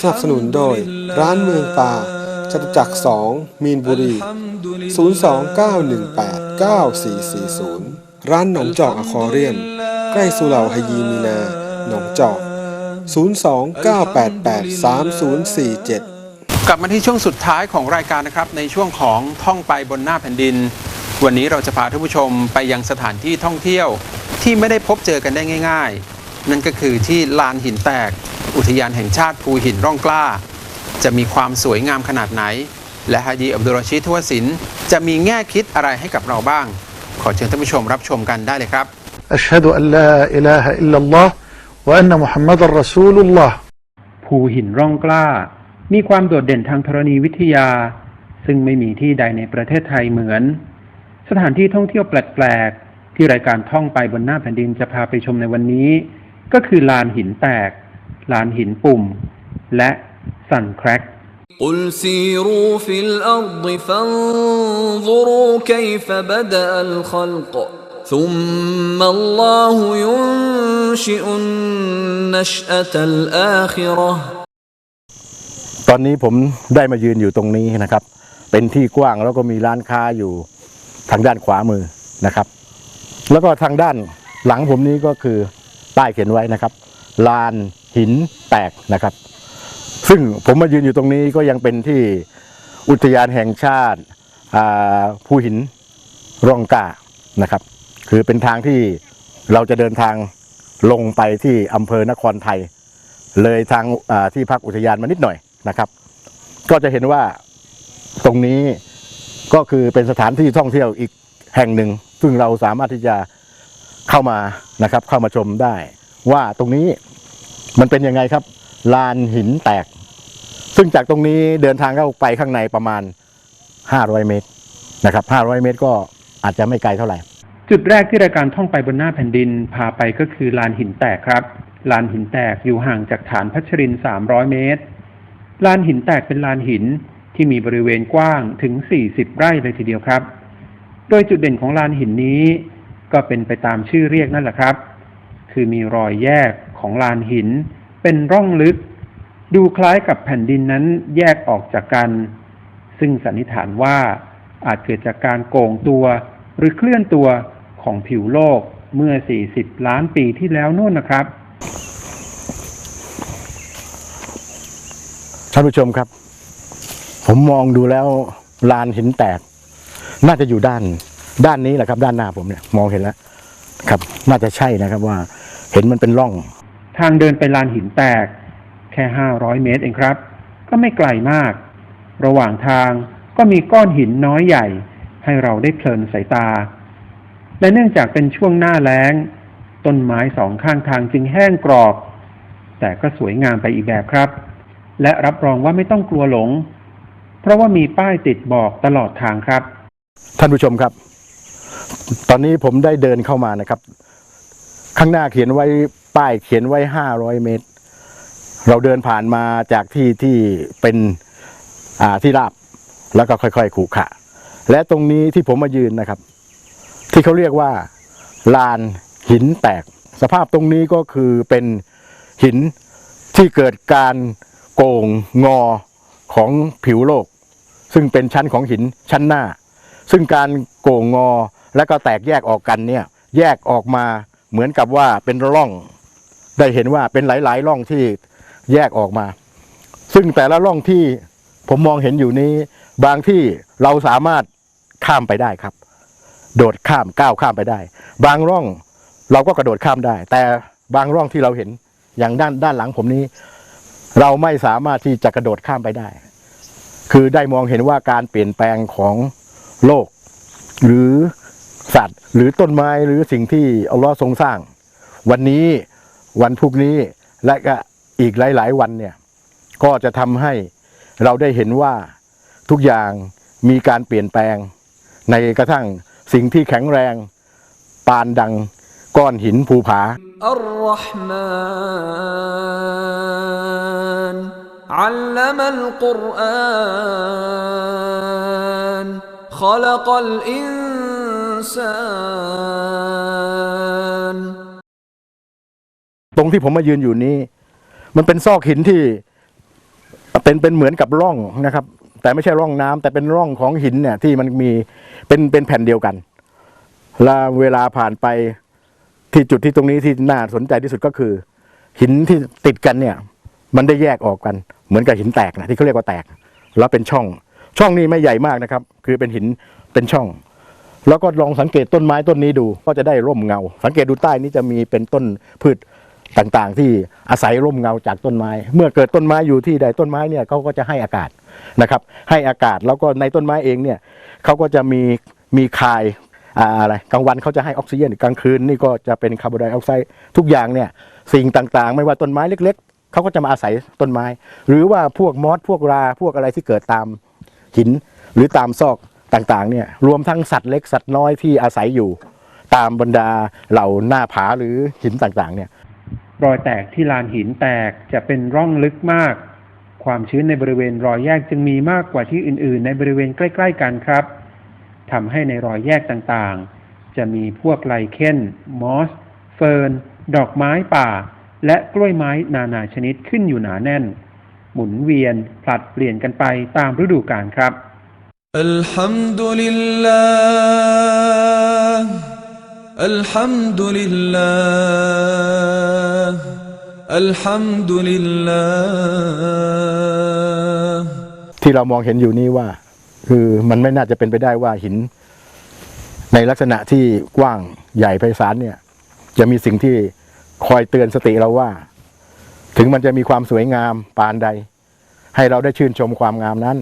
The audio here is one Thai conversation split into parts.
สนับสนุนโดย ร้านเมืองป่าจตุจักรสองมีนบุรี 029189440 ร้านหนองจอกอะคอเรียม ใกล้สุเหร่าฮยีมีนา หนองจอก 029883047 กลับมาที่ช่วงสุดท้ายของรายการนะครับ ในช่วงของท่องไปบนหน้าแผ่นดิน วันนี้เราจะพาท่านผู้ชมไปยังสถานที่ท่องเที่ยวที่ไม่ได้พบเจอกันได้ง่าย ๆ นั่นก็คือที่ลานหินแตก อุทยานแห่งชาติภูหินร่องกล้า จะมีความสวยงามขนาดไหน และฮายีอับดุลรชิดทวสินจะมีแง่คิดอะไรให้กับเราบ้าง ขอเชิญท่านผู้ชมรับชมกันได้เลยครับอัชฮะดุอัลลอฮอิลาฮะอิลลัลลอฮ์วะอันนะมุฮัมมัดอัลรอซูลุลลอฮ์ภูหินร่องกล้า มีความโดดเด่นทางธรณีวิทยา ซึ่งไม่มีที่ใดในประเทศไทยเหมือน สถานที่ท่องเที่ยวแปลกๆ ที่รายการท่องไปบนหน้าแผ่นดินจะพาไปชมในวันนี้ ก็คือลานหินแตก ลานหินปุ่ม และสันแครก قل سيروا في الأرض فانظروا كيف بدأ الخلق ثم الله ينشئ النشأة الآخرة ตอนนี้ผมได้มายืนอยู่ตรงนี้นะครับ เป็นที่กว้างแล้วก็มีร้านค้าอยู่ ทางด้านขวามือนะครับ แล้วก็ทางด้านหลังผมนี้ก็คือป้ายเขียนไว้นะครับ ลานหินแตกนะครับ ซึ่งผมมายืนอยู่ตรงนี้ก็ยังเป็นที่อุทยานแห่งชาติภูหินร่องกานะครับ คือเป็นทางที่เราจะเดินทางลงไปที่อำเภอนครไทย เลยทางที่พักอุทยานมานิดหน่อยนะครับ ก็จะเห็นว่าตรงนี้ ก็คือเป็นสถานที่ท่องเที่ยวอีกแห่งหนึ่ง ซึ่งเราสามารถที่จะเข้ามานะครับ เข้ามาชมได้ ว่าตรงนี้มันเป็นยังไงครับ ลานหินแตก ซึ่งจากตรงนี้เดินทางเข้าไปข้างในประมาณ 500 เมตรนะครับ 500 เมตรก็อาจจะไม่ไกลเท่าไหร่ จุดแรกที่รายการท่องไปบนหน้าแผ่นดินพาไปก็คือลานหินแตกครับ ลานหินแตกอยู่ห่างจากฐานพัชรินทร์300 เมตร ลานหินแตกเป็นลานหิน ที่มีบริเวณกว้างถึง 40 ไร่เลยทีเดียวครับ โดยจุดเด่นของลานหินนี้ ก็เป็นไปตามชื่อเรียกนั่นแหละครับ คือมีรอยแยกของลานหิน เป็นร่องลึก ดูคล้ายกับแผ่นดินนั้นแยกออกจากกัน ซึ่งสันนิษฐานว่าอาจเกิดจากการโก่งตัวหรือเคลื่อนตัวของผิวโลกเมื่อ 40 ล้านปีที่แล้วนู่นนะครับท่านผู้ชมครับ ผมมองดูแล้วลานหินแตก น่าจะอยู่ด้านด้านนี้แหละครับ ด้านหน้าผมเนี่ยมองเห็นแล้วครับ น่าจะใช่นะครับว่าเห็นมันเป็นร่อง ทางเดินไปลานหินแตก แค่500เมตรเองครับ ก็ไม่ไกลมาก ระหว่างทางก็มีก้อนหินน้อยใหญ่ ให้เราได้เพลินสายตา และเนื่องจากเป็นช่วงหน้าแล้ง ต้นไม้สองข้างทางจึงแห้งกรอบ แต่ก็สวยงามไปอีกแบบครับ และรับรองว่าไม่ต้องกลัวหลง เพราะว่ามีป้ายติดบอกตลอดทางครับ ท่านผู้ชมครับ ตอนนี้ผมได้เดินเข้ามานะครับ ข้างหน้าเขียนไว้ป้ายเขียนไว้ห้าร้อยเมตร เราเดินผ่านมาจากที่ที่เป็นอ่าที่ราบแล้วก็ค่อยๆขูขระและตรงนี้ที่ผมมายืนนะครับ ที่เขาเรียกว่าลานหินแตก สภาพตรงนี้ก็คือเป็นหินที่เกิดการโก่งงอของผิวโลก ซึ่งเป็นชั้นของหินชั้นหน้า ซึ่งการโก่งงอและก็แตกแยกออกกันเนี่ยแยกออกมาเหมือนกับว่าเป็นร่อง ได้เห็นว่าเป็นหลาย ๆ ร่องที่แยกออกมา ซึ่งแต่ละร่องที่ผมมองเห็นอยู่นี้ บางที่เราสามารถข้ามไปได้ครับ โดดข้ามก้าวข้ามไปได้ บางร่องเราก็กระโดดข้ามได้ แต่บางร่องที่เราเห็นอย่างด้านด้านหลังผมนี้ เราไม่สามารถที่จะกระโดดข้ามไปได้ คือได้มองเห็นว่าการเปลี่ยนแปลงของโลก หรือสัตว์ หรือต้นไม้หรือสิ่งที่อัลลอฮ์ทรงสร้าง วันนี้วันพรุ่งนี้และก็อีกหลาย ๆ วันเนี่ยก็จะทำให้เราได้เห็นว่าทุกอย่างมีการเปลี่ยนแปลง ในกระทั่งสิ่งที่แข็งแรง ปานดังก้อนหินภูผาอัลลอฮ์มา علم القرآن خلق الإنسان ตรงที่ผมมายืนอยู่นี้ มันเป็นซอกหินที่ เป็นเป็นเหมือนกับร่องนะครับ แต่ไม่ใช่ร่องน้ำแต่เป็นร่องของหินเนี่ย ที่มันมีเป็นเป็นแผ่นเดียวกันแล้วเวลาผ่านไปที่จุดที่ตรงนี้ที่น่าสนใจที่สุดก็คือ หินที่ติดกันเนี่ย มันได้แยกออกกันเหมือนกับหินแตกนะที่เขาเรียกว่าแตก แล้วเป็นช่อง ช่องนี้ไม่ใหญ่มากนะครับ คือเป็นหินเป็นช่อง แล้วก็ลองสังเกตต้นไม้ต้นนี้ดูก็จะได้ร่มเงา สังเกตดูใต้นี้จะมีเป็นต้นพืชต่างๆ ที่อาศัยร่มเงาจากต้นไม้ เมื่อเกิดต้นไม้อยู่ที่ใดต้นไม้เนี่ยเขาก็จะให้อากาศนะครับ ให้อากาศแล้วก็ในต้นไม้เองเนี่ยเขาก็จะมีมีคายอะไรกลางวันเขาจะให้ออกซิเจนกลางคืนนี่ก็จะเป็นคาร์บอนไดออกไซด์ทุกอย่างเนี่ยสิ่งต่างๆ ไม่ว่าต้นไม้เล็ก เขาก็จะมาอาศัยต้นไม้ หรือว่าพวกมอสพวกราพวกอะไรที่เกิดตามหิน หรือตามซอกต่างๆเนี่ยรวมทั้งสัตว์เล็กสัตว์น้อยที่อาศัยอยู่ ตามบรรดาเหล่าหน้าผาหรือหินต่างๆเนี่ยรอยแตกที่ลานหินแตกจะเป็นร่องลึกมาก ความชื้นในบริเวณรอยแยกจึงมีมากกว่าที่อื่น ๆ ในบริเวณใกล้ ๆ กันครับทำให้ในรอยแยกต่างๆ จะมีพวกไลเคนมอส เฟิร์น ดอกไม้ป่า และกล้วยไม้นานาชนิดขึ้นอยู่หนาแน่น หมุนเวียนผลัดเปลี่ยนกันไปตามฤดูกาลครับอัลฮัมดุลิลลาอัลฮัมดุลิลลาอัลฮัมดุลิลลาที่เรามองเห็นอยู่นี้ว่า คือมันไม่น่าจะเป็นไปได้ว่าหิน ในลักษณะที่กว้างใหญ่ไพศาลเนี่ย จะมีสิ่งที่ คอยเตือนสติเราว่า ถึงมันจะมีความสวยงามปานใด ให้เราได้ชื่นชมความงามนั้น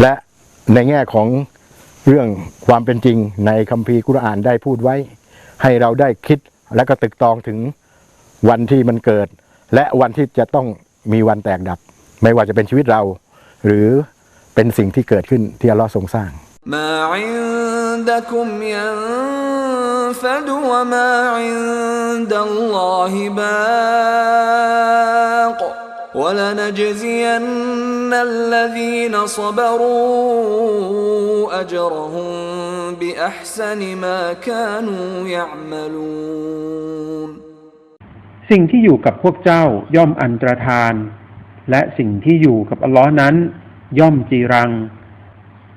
และในแง่ของเรื่องความเป็นจริงในคัมภีร์กุรอานได้พูดไว้ ให้เราได้คิดและก็ตึกตองถึงวันที่มันเกิด และวันที่จะต้องมีวันแตกดับ ไม่ว่าจะเป็นชีวิตเรา หรือเป็นสิ่งที่เกิดขึ้นที่อัลลอฮ์ทรงสร้างมาอินดะคุมยัน ينفد وما عند الله باق ولنجزين الذين صبروا أجرهم بأحسن ما كانوا يعملون สิ่งที่อยู่กับพวกเจ้าย่อมอันตรธาน และสิ่งที่อยู่กับอัลลอฮ์นั้น ย่อมจีรัง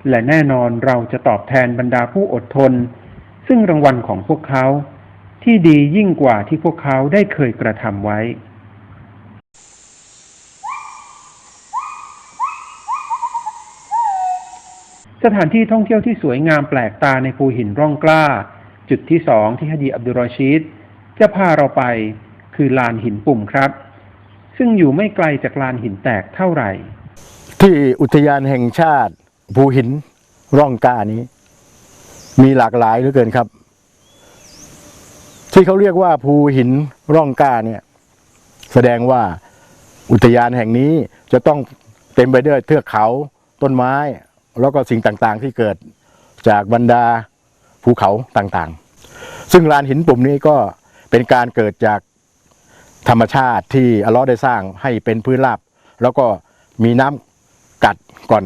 และแน่นอนเราจะตอบแทนบรรดาผู้อดทน ซึ่งรางวัลของพวกเขาที่ดียิ่งกว่าที่พวกเขาได้เคยกระทำไว้ สถานที่ท่องเที่ยวที่สวยงามแปลกตาในภูหินร่องกล้า จุดที่สองที่ฮดีอับดุลรอชีดจะพาเราไปคือลานหินปุ่มครับ ซึ่งอยู่ไม่ไกลจากลานหินแตกเท่าไหร่ ที่อุทยานแห่งชาติ ภูหินร่องกล้านี้ มีหลากหลายเหลือเกินครับ ที่เขาเรียกว่าภูหินร่องกล้าเนี่ย แสดงว่าอุทยานแห่งนี้จะต้องเต็มไปด้วยเทือกเขาต้นไม้ แล้วก็สิ่งต่างๆ ที่เกิดจากบรรดาภูเขาต่างๆ ซึ่งลานหินปุ่มนี้ก็เป็นการเกิดจากธรรมชาติที่อัลลอฮ์ได้สร้างให้เป็นพื้นราบ แล้วก็มีน้ำกัดก่อน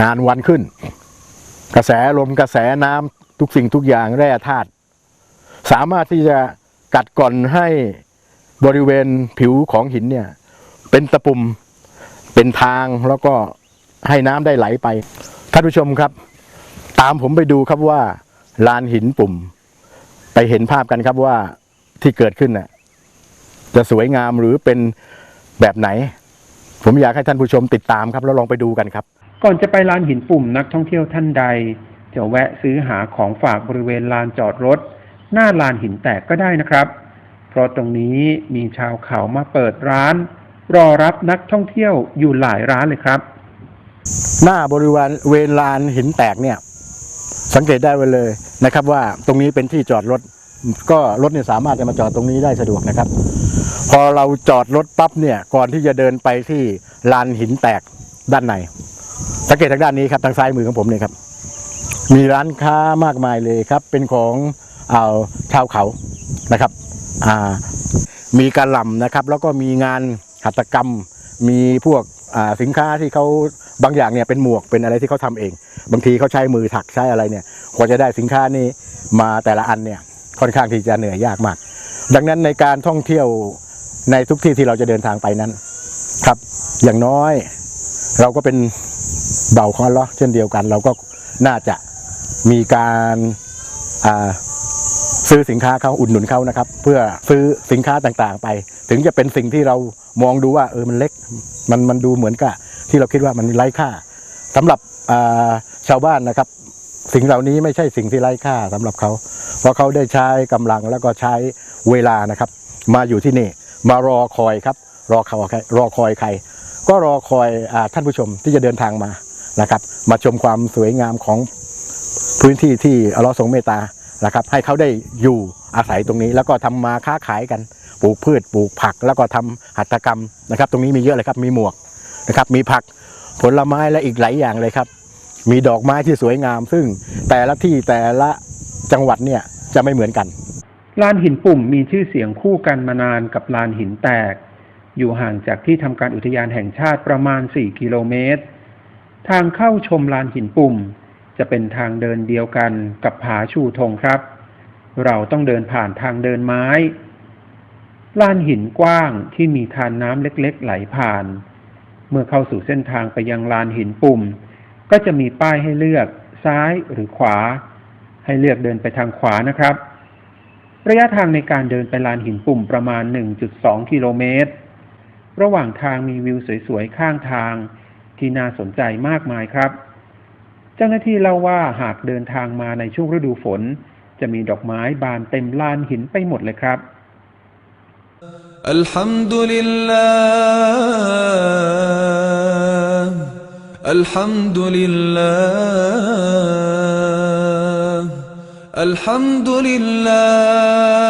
นานวันขึ้น กระแสลมกระแสน้ำทุกสิ่งทุกอย่างแร่ธาตุสามารถที่จะกัดก่อนให้บริเวณผิวของหินเนี่ย เป็นตะปุ่มเป็นทางแล้วก็ให้น้ำได้ไหลไปท่านผู้ชมครับ ตามผมไปดูครับว่าลานหินปุ่ม ไปเห็นภาพกันครับว่าที่เกิดขึ้นน่ะจะสวยงามหรือเป็นแบบไหน ผมอยากให้ท่านผู้ชมติดตามครับ แล้วลองไปดูกันครับ ก่อนจะไปลานหินปุ่มนักท่องเที่ยวท่านใด จะแวะซื้อหาของฝากบริเวณลานจอดรถ หน้าลานหินแตกก็ได้นะครับ เพราะตรงนี้มีชาวเขามาเปิดร้าน รอรับนักท่องเที่ยวอยู่หลายร้านเลยครับ หน้าบริเวณเวลานหินแตกเนี่ย สังเกตได้ไว้เลยนะครับ ว่าตรงนี้เป็นที่จอดรถ ก็รถเนี่ยสามารถจะมาจอดตรงนี้ได้สะดวกนะครับ พอเราจอดรถปั๊บเนี่ยก่อนที่จะเดินไปที่ลานหินแตกด้านใน สังเกตทางด้านนี้ครับทางซ้ายมือของผมเนี่ยครับ มีร้านค้ามากมายเลยครับ เป็นของเอาชาวเขานะครับอ่ามีการลำนะครับ แล้วก็มีงานหัตถกรรม มีพวกสินค้าที่เขาบางอย่างเนี่ยเป็นหมวกเป็นอะไรที่เขาทำเอง บางทีเขาใช้มือถักใช้อะไรเนี่ยกว่าจะได้สินค้านี้มาแต่ละอันเนี่ยค่อนข้างที่จะเหนื่อยยากมาก ดังนั้นในการท่องเที่ยวในทุกที่ที่เราจะเดินทางไปนั้น ครับ อย่างน้อย เราก็เป็น เบาของอัลเลาะห์เช่นเดียวกัน เราก็น่าจะมีการาซื้อสินค้าเขาอุดหนุนเขานะครับ เพื่อซื้อสินค้าต่างๆไป ถึงจะเป็นสิ่งที่เรามองดูว่าเออมันเล็กมันมันดูเหมือนกับที่เราคิดว่ามันไร้ค่าสำหรับาชาวบ้านนะครับ สิ่งเหล่านี้ไม่ใช่สิ่งที่ไร้ค่าสำหรับเขา เพราะเขาได้ใช้กำลังแล้วก็ใช้เวลานะครับ มาอยู่ที่นี่มารอคอยครับ รอคอยใครอคอยใคร ก็รอคอยอท่านผู้ชมที่จะเดินทางมา นะครับ มาชมความสวยงามของพื้นที่ที่อลเลอทรงเมตตานะครับ ให้เขาได้อยู่อาศัยตรงนี้ แล้วก็ทำมาค้าขายกัน ปลูกพืชปลูกผัก แล้วก็ทำหัตถกรรมนะครับ ตรงนี้มีเยอะเลยครับ มีหมวกนะครับ มีผักผลไม้และอีกหลายอย่างเลยครับ มีดอกไม้ที่สวยงาม ซึ่งแต่ละที่แต่ละจังหวัดเนี่ยจะไม่เหมือนกันลานหินปุ่มมีชื่อเสียงคู่กันมานานกับลานหินแตก อยู่ห่างจากที่ทำการอุทยานแห่งชาติประมาณ 4 กิโลเมตร ทางเข้าชมลานหินปุ่ม จะเป็นทางเดินเดียวกันกับผาชูธงครับ เราต้องเดินผ่านทางเดินไม้ ลานหินกว้างที่มีทานน้ำเล็กๆ ไหลผ่าน เมื่อเข้าสู่เส้นทางไปยังลานหินปุ่ม ก็จะมีป้ายให้เลือกซ้ายหรือขวา ให้เลือกเดินไปทางขวานะครับ ระยะทางในการเดินไปลานหินปุ่มประมาณ 1.2 กิโลเมตร ระหว่างทางมีวิวสวยๆ ข้างทาง ที่น่าสนใจมากมายครับ เจ้าหน้าที่เล่าว่าหากเดินทางมาในช่วงฤดูฝน จะมีดอกไม้บานเต็มลานหินไปหมดเลยครับ الحمد لله الحمد لله الحمد لله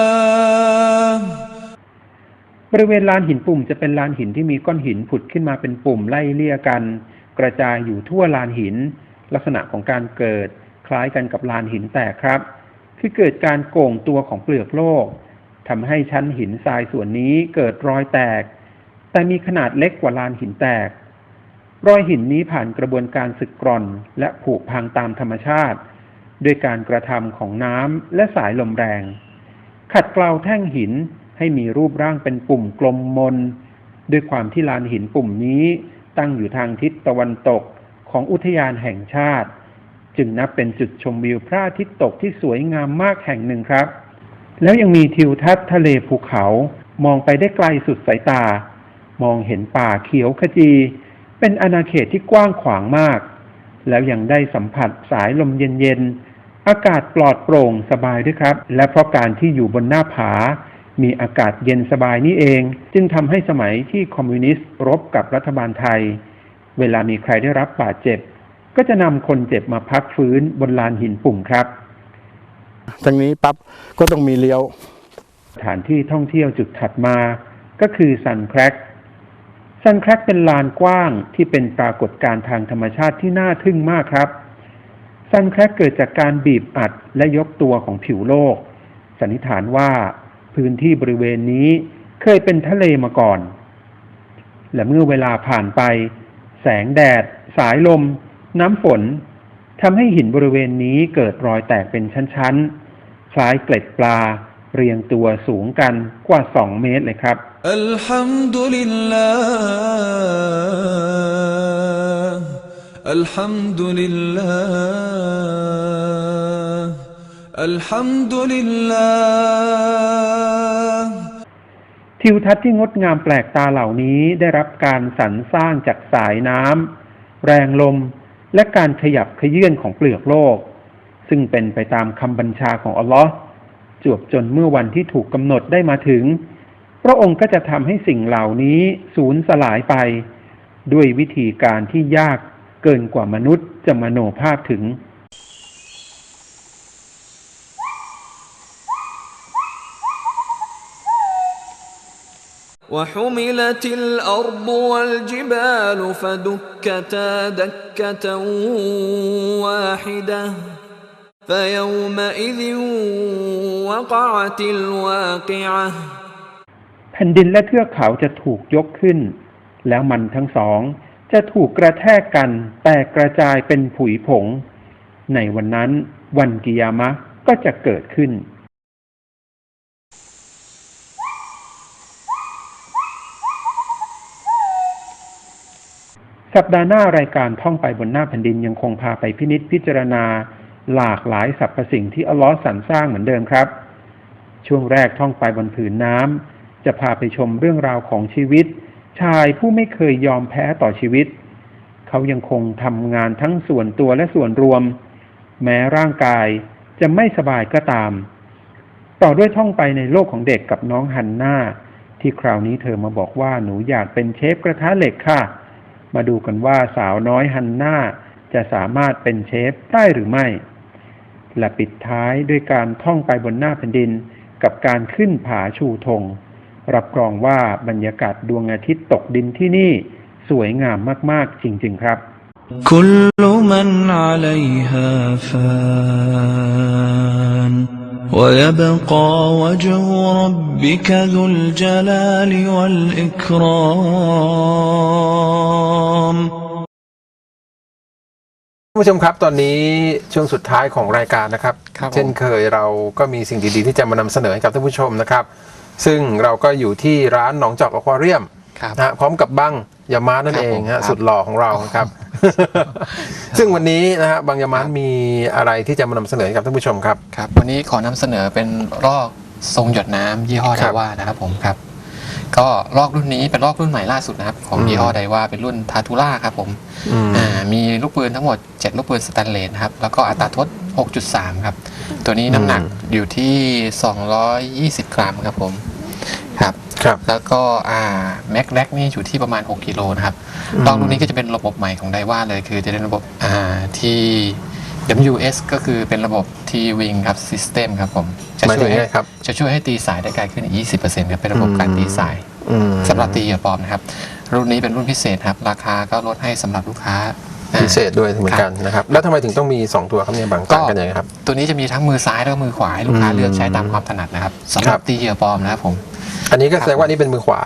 บริเวณลานหินปุ่มจะเป็นลานหินที่มีก้อนหินผุดขึ้นมาเป็นปุ่มไล่เลี่ยกัน กระจายอยู่ทั่วลานหิน ลักษณะของการเกิด คล้ายกันกับลานหินแตกครับ คือเกิดการโก่งตัวของเปลือกโลกทำให้ชั้นหินทรายส่วนนี้เกิดรอยแตก แต่มีขนาดเล็กกว่าลานหินแตก รอยหินนี้ผ่านกระบวนการสึกกร่อน และผุพังตามธรรมชาติ ด้วยการกระทำของน้ำและสายลมแรง ขัดเกลาแท่งหิน ให้มีรูปร่างเป็นปุ่มกลมมน ด้วยความที่ลานหินปุ่มนี้ตั้งอยู่ทางทิศตะวันตกของอุทยานแห่งชาติ จึงนับเป็นจุดชมวิวพระอาทิตย์ตกที่สวยงามมากแห่งหนึ่งครับ แล้วยังมีทิวทัศน์ทะเลภูเขามองไปได้ไกลสุดสายตา มองเห็นป่าเขียวขจี เป็นอาณาเขตที่กว้างขวางมาก แล้วยังได้สัมผัสสายลมเย็นๆอากาศปลอดโปร่งสบายด้วยครับ และเพราะการที่อยู่บนหน้าผา มีอากาศเย็นสบายนี่เอง จึงทำให้สมัยที่คอมมิวนิสต์รบกับรัฐบาลไทย เวลามีใครได้รับบาดเจ็บ ก็จะนำคนเจ็บมาพักฟื้นบนลานหินปุ่มครับทางนี้ปั๊บก็ต้องมีเลี้ยว สถานที่ท่องเที่ยวจุดถัดมา ก็คือซันแครกซันแครกเป็นลานกว้างที่เป็นปรากฏการณ์ทางธรรมชาติที่น่าทึ่งมากครับซันแครกเกิดจากการบีบอัดและยกตัวของผิวโลก สันนิษฐานว่า พื้นที่บริเวณนี้เคยเป็นทะเลมาก่อน และเมื่อเวลาผ่านไป แสงแดด สายลม น้ำฝนทำให้หินบริเวณนี้เกิดรอยแตกเป็นชั้นๆคล้ายเกล็ดปลาเรียงตัวสูงกันกว่าสองเมตรเลยครับอัลฮัมดุลิลลาห์อัลฮัมดุลิลลาห์ الحمد لله ทิวทัศน์ที่งดงามแปลกตาเหล่านี้ได้รับการสรรสร้างจากสายน้ำ แรงลม และการขยับขยื่นของเปลือกโลก ซึ่งเป็นไปตามคำบัญชาของอัลลอฮ์จวบจนเมื่อวันที่ถูกกำหนดได้มาถึง พระองค์ก็จะทำให้สิ่งเหล่านี้สูญสลายไป ด้วยวิธีการที่ยากเกินกว่ามนุษย์จะมโนภาพถึง وحملت الأرض والجبال فدكتا دكة واحدة فيومئذ وقعت الواقعة แผ่นดินและเทือกเขาจะถูกยกขึ้น แล้วมันทั้งสองจะถูกกระแทกกัน แตกกระจายเป็นผุยผง ในวันนั้นวันกิยามะห์ก็จะเกิดขึ้น สัปดาห์หน้ารายการท่องไปบนหน้าแผ่นดินยังคงพาไปพินิษพิจารณา หลากหลายสรรพสิ่งที่อัลลอฮ์สรรสร้างเหมือนเดิมครับ ช่วงแรกท่องไปบนผืนน้ำจะพาไปชมเรื่องราวของชีวิต ชายผู้ไม่เคยยอมแพ้ต่อชีวิต เขายังคงทำงานทั้งส่วนตัวและส่วนรวม แม้ร่างกายจะไม่สบายก็ตาม ต่อด้วยท่องไปในโลกของเด็กกับน้องฮันน่าที่คราวนี้เธอมาบอกว่าหนูอยากเป็นเชฟกระทะเหล็กค่ะ มาดูกันว่าสาวน้อยฮันน่าจะสามารถเป็นเชฟได้หรือไม่ และปิดท้ายด้วยการท่องไปบนหน้าแผ่นดิน กับการขึ้นผาชูธง รับรองว่าบรรยากาศดวงอาทิตย์ตกดินที่นี่ สวยงามมาก ๆ จริง ๆ ครับ كل من عليها فان ويبقى وجه ربك ذو الجلال والإكرام ผู้ชมครับตอนนี้ช่วงสุดท้ายของรายการนะครับ ครับผม เช่นเคยเราก็มีสิ่งดีๆ ที่จะมานำเสนอให้กับท่านผู้ชมนะครับ ซึ่งเราก็อยู่ที่ร้านหนองจอกอควาเรียม ครับ นะฮะพร้อมกับบัง ยามานั่นครับเองผมฮะครับสุดหล่อของเราครับ ซึ่งวันนี้นะฮะบังยามานมีอะไรที่จะมานำเสนอให้กับท่านผู้ชมครับครับ วันนี้ขอนำเสนอเป็นลอกทรงหยดน้ำยี่ห้อคไดรับว่านะครับผมครับ ก็ลอกรุ่นนี้เป็นลอกรุ่นใหม่ล่าสุดนะครับ ของอืมยี่ห้อไดว่าเป็นรุ่นทาทูล่าครับผมอืมอ่ามีลูกปืนทั้งหมด 7 ลูกปืนสแตนเลสนะครับแล้วก็อัตราทด 6.3 ครับ ตัวนี้น้ำหนักอืมอยู่ที่ 220 กรัมครับผม ครับครับ แล้วก็อ่าแม็กแร็กนี่อยู่ที่ประมาณ 6กิโลนะครับอืมลองรุ่นนี้ก็จะเป็นระบบใหม่ของไดว่าเลย คือจะเป็นระบบอ่าที่ WS ก็คือเป็นระบบ T Wing ครับ System ครับผมจะหมายช่ถึวยงให้ไงครับ จะช่วยให้ตีสายได้ไกลขึ้นอีก20%ครับเป็นระบบการตีสาย อืม สำหรับตีเหยื่อปลอมนะครับ รุ่นนี้เป็นรุ่นพิเศษครับ ราคาก็ลดให้สำหรับลูกค้าอ่า พิเศษด้วยเหมือนกันนะครับ แล้วทำไมถึงต้องมี 2 ตัวครับเนี่ยบางต่างกันยังไงครับ ตัวนี้จะมีทั้งมือซ้ายแล้วก็มือขวาให้ลูกค้าอืมเลือกใช้ตามความถนัดนะครับสำหครัรับบ ตีเหยื่อปลอมนะครับผม อันนี้ก็แสดงว่านี่เป็นมือขวา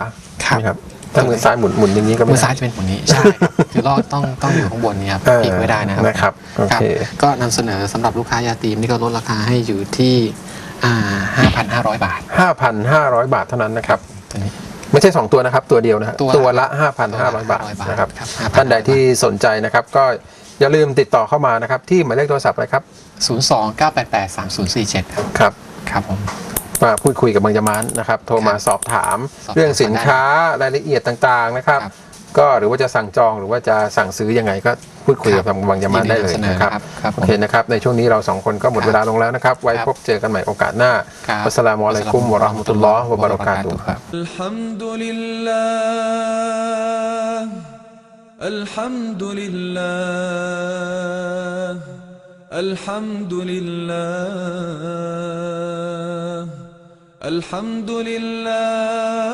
ครับใช่ไหมครับถ้ามือซ้ายหมุนหมุนอย่างนี้ก็ไม่มือได้ซ้ายจะเป็นหุ่นนี้ ใช่ครับคือลอกต้องต้องอยู่ข้างบนนี้ครับเออพลิกไว้ได้นะครับนะครับโอครับเค ก็นำเสนอสำหรับลูกค้ายาตีมนี่ก็ลดราคาให้อยู่ที่อ่า5,500 บาท5,500บาทเท่านั้นนะครับ ตัวนี้ ไม่ใช่ 2 ตัวนะครับ ตัวเดียวนะฮะตัวละตัวละตัว5,500ละบาท500 บาทนะครับครับ5,500 ท่านใดที่สนใจนะครับ ก็อย่าลืมติดต่อเข้ามานะครับ ที่หมายเลขโทรศัพท์อะไรครับ029883047 ครับครับครับผม มาพูดคุยกับบางยามานนะครับ โทรมาสอบถาม สอบถาม เรื่องสินค้ารายละเอียดต่างๆนะครับ ครับ ก็หรือว่าจะสั่งจองหรือว่าจะสั่งซื้อยังไงก็พูดคุยกับทางบางยามานได้เลย ยินดีนำเสนอ นะครับ ครับครับผม โอเคนะครับ ในช่วงนี้เราสองคนก็หมด ครับ เวลาลงแล้วนะครับ ไว้ ครับ พบเจอกันใหม่โอกาสหน้า ครับ วัสสลามุอะลัยกุมวะเราะห์มะตุลลอฮ์วะบะเราะกาตุฮ์ ครับ الحمد لله الحمد لله الحمد لله الحمد لله.